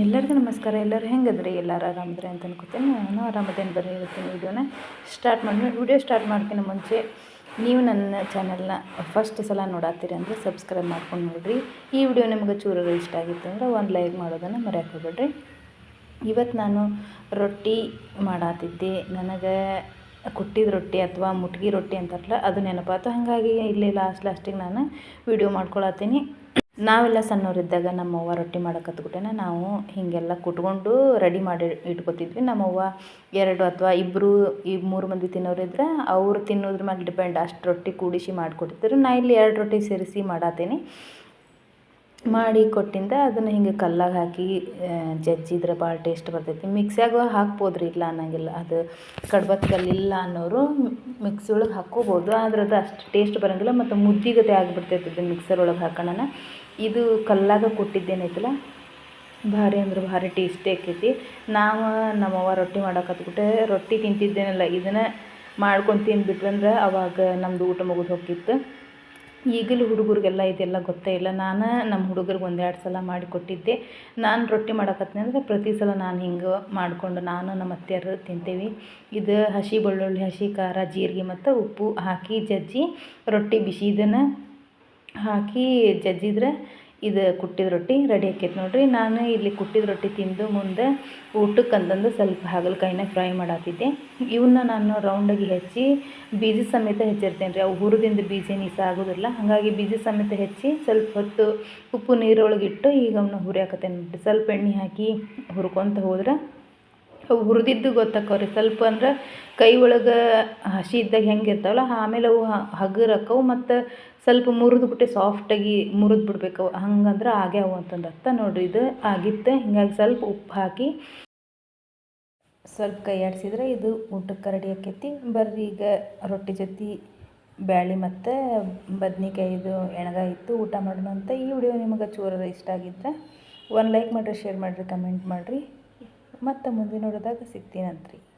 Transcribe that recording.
ಎಲ್ಲರಿಗೂ ನಮಸ್ಕಾರ. ಎಲ್ಲರೂ ಹೆಂಗದ್ರಿ? ಎಲ್ಲರೂ ಆರಾಮದ್ರಿ ಅಂತ ಅನ್ಕೋತೀನಿ. ನಾನು ಆರಾಮದೇನು ಬರೀ ಹೇಳ್ತೀನಿ ವೀಡಿಯೋನ. ಸ್ಟಾರ್ಟ್ ಮಾಡಿ, ವಿಡಿಯೋ ಸ್ಟಾರ್ಟ್ ಮಾಡ್ತೀನಿ ಮುಂಚೆ ನೀವು ನನ್ನ ಚಾನಲ್ನ ಫಸ್ಟ್ ಸಲ ನೋಡತ್ತೀರಿ ಅಂದರೆ ಸಬ್ಸ್ಕ್ರೈಬ್ ಮಾಡ್ಕೊಂಡು ನೋಡಿರಿ. ಈ ವಿಡಿಯೋ ನಿಮ್ಗೆ ಚೂರು ಇಷ್ಟ ಆಗಿತ್ತು ಅಂದರೆ ಒಂದು ಲೈಕ್ ಮಾಡೋದನ್ನು ಮರ್ಯಾಕೆ ಹೋಗ್ಬೇಡ್ರಿ ಇವತ್ತು ನಾನು ರೊಟ್ಟಿ ಮಾಡಾತಿದ್ದೆ. ನನಗೆ ಕುಟ್ಟಿದ ರೊಟ್ಟಿ ಅಥವಾ ಮುಟ್ಗಿ ರೊಟ್ಟಿ ಅಂತಾರಲ್ಲ, ಅದು ನೆನಪಾತು. ಹಾಗಾಗಿ ಇಲ್ಲಿ ಲಾಸ್ಟ್ ಲಾಸ್ಟಿಗೆ ನಾನು ವಿಡಿಯೋ ಮಾಡ್ಕೊಳತ್ತೀನಿ ನಾವೆಲ್ಲ ಸಣ್ಣವರಿದ್ದಾಗ ನಮ್ಮವ್ವ ರೊಟ್ಟಿ ಮಾಡಕ್ಕೆ ಕತ್ಬಿಟ್ಟೆನ ನಾವು ಹೀಗೆಲ್ಲ ಕುಟ್ಕೊಂಡು ರೆಡಿ ಮಾಡಿ ಇಟ್ಕೊತಿದ್ವಿ. ನಮ್ಮವ್ವ ಎರಡು ಅಥವಾ ಇಬ್ಬರು ಈ ಮೂರು ಮಂದಿ ತಿನ್ನೋರಿದ್ರೆ ಅವರು ತಿನ್ನೋದ್ರ ಮ್ಯಾಲೆ ಡಿಪೆಂಡ್. ಅಷ್ಟು ರೊಟ್ಟಿ ಕೂಡಿಸಿ ಮಾಡಿಕೊಟ್ಟಿದ್ರು. ನಾ ಇಲ್ಲಿ ಎರಡು ರೊಟ್ಟಿ ಸೇರಿಸಿ ಮಾಡತ್ತೀನಿ ಮಾಡಿ ಕೊಟ್ಟಿಂದ ಅದನ್ನು ಹಿಂಗೆ ಕಲ್ಲಾಗ ಹಾಕಿ ಜಜ್ಜಿದ್ರೆ ಭಾಳ ಟೇಸ್ಟ್ ಬರ್ತೈತಿ. ಮಿಕ್ಸ್ಯಾಗ ಹಾಕ್ಬೋದು ಇಲ್ಲ ಅನ್ನಂಗಿಲ್ಲ. ಅದು ಕಡ್ಬತ್ ಕಲ್ಲಿಲ್ಲ ಅನ್ನೋರು ಮಿಕ್ಸಿ ಒಳಗೆ ಹಾಕ್ಕೋಬೋದು. ಆದ್ರೆ ಅದು ಅಷ್ಟು ಟೇಸ್ಟ್ ಬರೋಂಗಿಲ್ಲ ಮತ್ತು ಮುದ್ದಿಗತೆ ಆಗಿಬಿಡ್ತೈತಿ ಅದು ಮಿಕ್ಸರ್ ಒಳಗೆ ಹಾಕೋಣ ಇದು ಕಲ್ಲಾಗ ಕೊಟ್ಟಿದ್ದೇನೈತಲ್ಲ, ಭಾರಿ ಅಂದ್ರೆ ಭಾರಿ ಟೇಸ್ಟಿ ಆಕೈತಿ. ನಾವು ನಮ್ಮವ್ವ ರೊಟ್ಟಿ ಮಾಡೋಕತ್ಬಿಟ್ಟೆ ರೊಟ್ಟಿ ತಿಂತಿದ್ದೇನಲ್ಲ, ಇದನ್ನು ಮಾಡ್ಕೊಂಡು ತಿನ್ಬಿಟ್ರಂದ್ರೆ ಅಂದ್ರೆ ಅವಾಗ ನಮ್ಮದು ಊಟ ಮುಗಿದು ಹೋಗಿತ್ತು ಈಗಲೂ ಹುಡುಗರಿಗೆಲ್ಲ ಇದೆಲ್ಲ ಗೊತ್ತೇ ಇಲ್ಲ. ನಾನು ನಮ್ಮ ಹುಡುಗರಿಗೆ ಒಂದೆರಡು ಸಲ ಮಾಡಿಕೊಟ್ಟಿದ್ದೆ ನಾನು ರೊಟ್ಟಿ ಮಾಡಕತ್ತೀನಿ ಅಂದರೆ ಪ್ರತಿ ಸಲ ನಾನು ಹಿಂಗೆ ಮಾಡಿಕೊಂಡು ನಾನು ನಮ್ಮ ಅತ್ತೆಯರು ತಿಂತೀವಿ. ಇದು ಹಸಿ ಬೆಳ್ಳುಳ್ಳಿ, ಹಸಿ ಖಾರ, ಜೀರಿಗೆ ಮತ್ತು ಉಪ್ಪು ಹಾಕಿ ಜಜ್ಜಿ ರೊಟ್ಟಿ ಬಿಸಿದನ್ನು ಹಾಕಿ ಜಜ್ಜಿದ್ರೆ ಇದು ಕುಟ್ಟಿದ ರೊಟ್ಟಿ ರೆಡಿ ಆಕೈತೆ ನೋಡಿರಿ. ನಾನು ಇಲ್ಲಿ ಕುಟ್ಟಿದ ರೊಟ್ಟಿ ತಿಂದು ಮುಂದೆ ಊಟಕ್ಕೆ ಸ್ವಲ್ಪ ಹಾಗಲಕಾಯಿನ ಫ್ರೈ ಮಾಡತ್ತಿದ್ದೆ ಇವನ್ನ ನಾನು ರೌಂಡಾಗಿ ಹೆಚ್ಚಿ ಬೀಜ ಸಮೇತ ಹೆಚ್ಚಿರ್ತೇನೆ ರೀ ಅವು ಹುರಿದಿಂದ ಬೀಜ ನೀಸ ಆಗೋದಿಲ್ಲ. ಹಾಗಾಗಿ ಬೀಜ ಸಮೇತ ಹೆಚ್ಚಿ ಸ್ವಲ್ಪ ಹೊತ್ತು ಉಪ್ಪು ನೀರೊಳಗಿಟ್ಟು ಈಗ ಅವನ್ನ ಹುರಿಯಾಕತ್ತೇನೆ ಸ್ವಲ್ಪ ಎಣ್ಣೆ ಹಾಕಿ ಹುರ್ಕೊತ ಹೋದ್ರೆ ಅವು ಹುರಿದಿದ್ದು ಗೊತ್ತಾಕವ್ರಿ. ಸ್ವಲ್ಪ ಅಂದ್ರೆ ಕೈ ಒಳಗೆ ಹಸಿ ಇದ್ದಾಗ ಹೆಂಗೆ ಇರ್ತಾವಲ್ಲ, ಆಮೇಲೆ ಅವು ಹಗುರಕ್ಕವು ಮತ್ತು ಸ್ವಲ್ಪ ಮುರಿದ್ಬಿಟ್ಟು ಸಾಫ್ಟಾಗಿ ಮುರಿದು ಬಿಡ್ಬೇಕು ಹಂಗಂದ್ರೆ ಆಗ್ಯಾವು ಅಂತಂದು ಅರ್ಥ. ನೋಡಿರಿ ಇದು ಆಗಿತ್ತು. ಹಿಂಗಾಗಿ ಸ್ವಲ್ಪ ಉಪ್ಪು ಹಾಕಿ ಸ್ವಲ್ಪ ಕೈ ಆಡಿಸಿದ್ರೆ ಇದು ಊಟಕ್ಕೆ ರೆಡಿ ಆಕೈತಿ. ಬರ್ರಿ ಈಗ ರೊಟ್ಟಿ ಜೊತೆ ಬ್ಯಾಳಿ ಮತ್ತು ಬದ್ನಿಕಾಯಿದು ಎಣ್ಗಾಯಿ ಇತ್ತು, ಊಟ ಮಾಡೋಣ ಅಂತ ಈ ವಿಡಿಯೋ ನಿಮಗೆ ಚೂರ ಇಷ್ಟ ಆಗಿದ್ರೆ ಒಂದು ಲೈಕ್ ಮಾಡಿರಿ ಶೇರ್ ಮಾಡಿರಿ ಕಮೆಂಟ್ ಮಾಡಿರಿ. ಮತ್ತು ಮುಂದೆ ನೋಡಿದಾಗ ಸಿಗ್ತೀನಂತ್ರಿ